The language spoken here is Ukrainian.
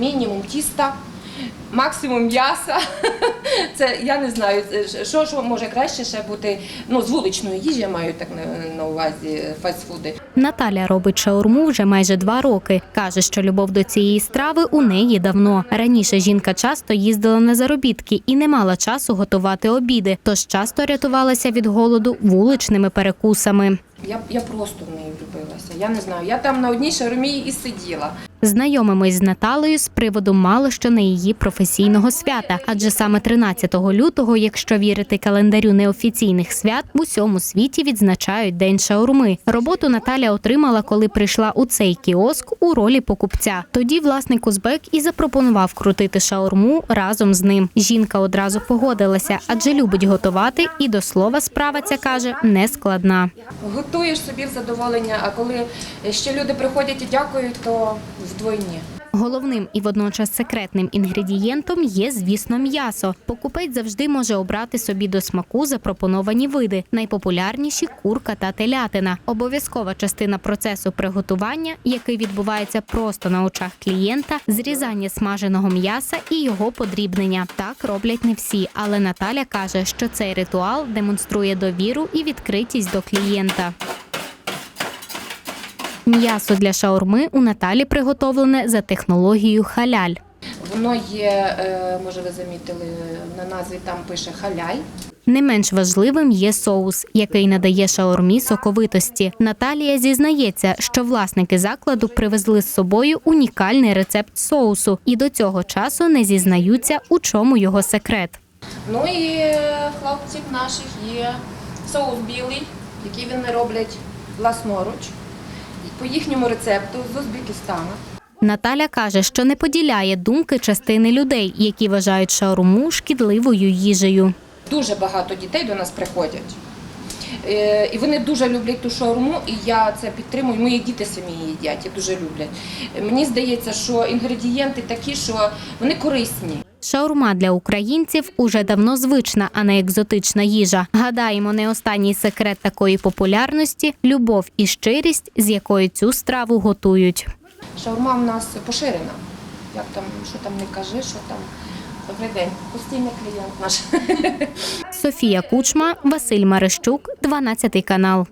Мінімум тіста, максимум м'яса. Це я не знаю, що, що може краще ще бути. Ну, з вуличної їжі я маю так на, на увазі фастфуди. Наталя робить шаурму вже майже два роки. Каже, що любов до цієї страви у неї давно. Раніше жінка часто їздила на заробітки і не мала часу готувати обіди, тож часто рятувалася від голоду вуличними перекусами. Я, я просто в неї влюбилася. Я не знаю. Я там на одній шаурмі і сиділа. Знайомимось з Наталею з приводу мало що не її професійного свята, адже саме 13 лютого, якщо вірити календарю неофіційних свят, в усьому світі відзначають День шаурми. Роботу Наталя отримала, коли прийшла у цей кіоск у ролі покупця. Тоді власник Узбек і запропонував крутити шаурму разом з ним. Жінка одразу погодилася, адже любить готувати, і до слова справа ця каже не складна. Готуєш собі задоволення, а коли ще люди приходять і дякують, то вдвойні. Головним і водночас секретним інгредієнтом є, звісно, м'ясо. Покупець завжди може обрати собі до смаку запропоновані види. Найпопулярніші курка та телятина. Обов'язкова частина процесу приготування, який відбувається просто на очах клієнта, зрізання смаженого м'яса і його подрібнення. Так роблять не всі, але Наталя каже, що цей ритуал демонструє довіру і відкритість до клієнта. М'ясо для шаурми у Наталі приготовлене за технологією халяль. Воно є, е, може ви замітили, на назві там пише халяль. Не менш важливим є соус, який надає шаурмі соковитості. Наталія зізнається, що власники закладу привезли з собою унікальний рецепт соусу і до цього часу не зізнаються, у чому його секрет. Ну і е, хлопців наших є соус білий, який вони роблять власноруч. По їхньому рецепту з Узбекистану. Наталя каже, що не поділяє думки частини людей, які вважають шаурму шкідливою їжею. Дуже багато дітей до нас приходять. Е, І вони дуже люблять ту шаурму, і я це підтримую. Мої діти самі її їдять і дуже люблять. Мені здається, що інгредієнти такі, що вони корисні. Шаурма для українців уже давно звична, а не екзотична їжа. Гадаємо, не останній секрет такої популярності любов і щирість, з якою цю страву готують. Шаурма в нас поширена. Як там, що там не кажи, що там. Добрий день, постійний клієнт наш. Софія Кучма, Василь Марищук, 12 канал.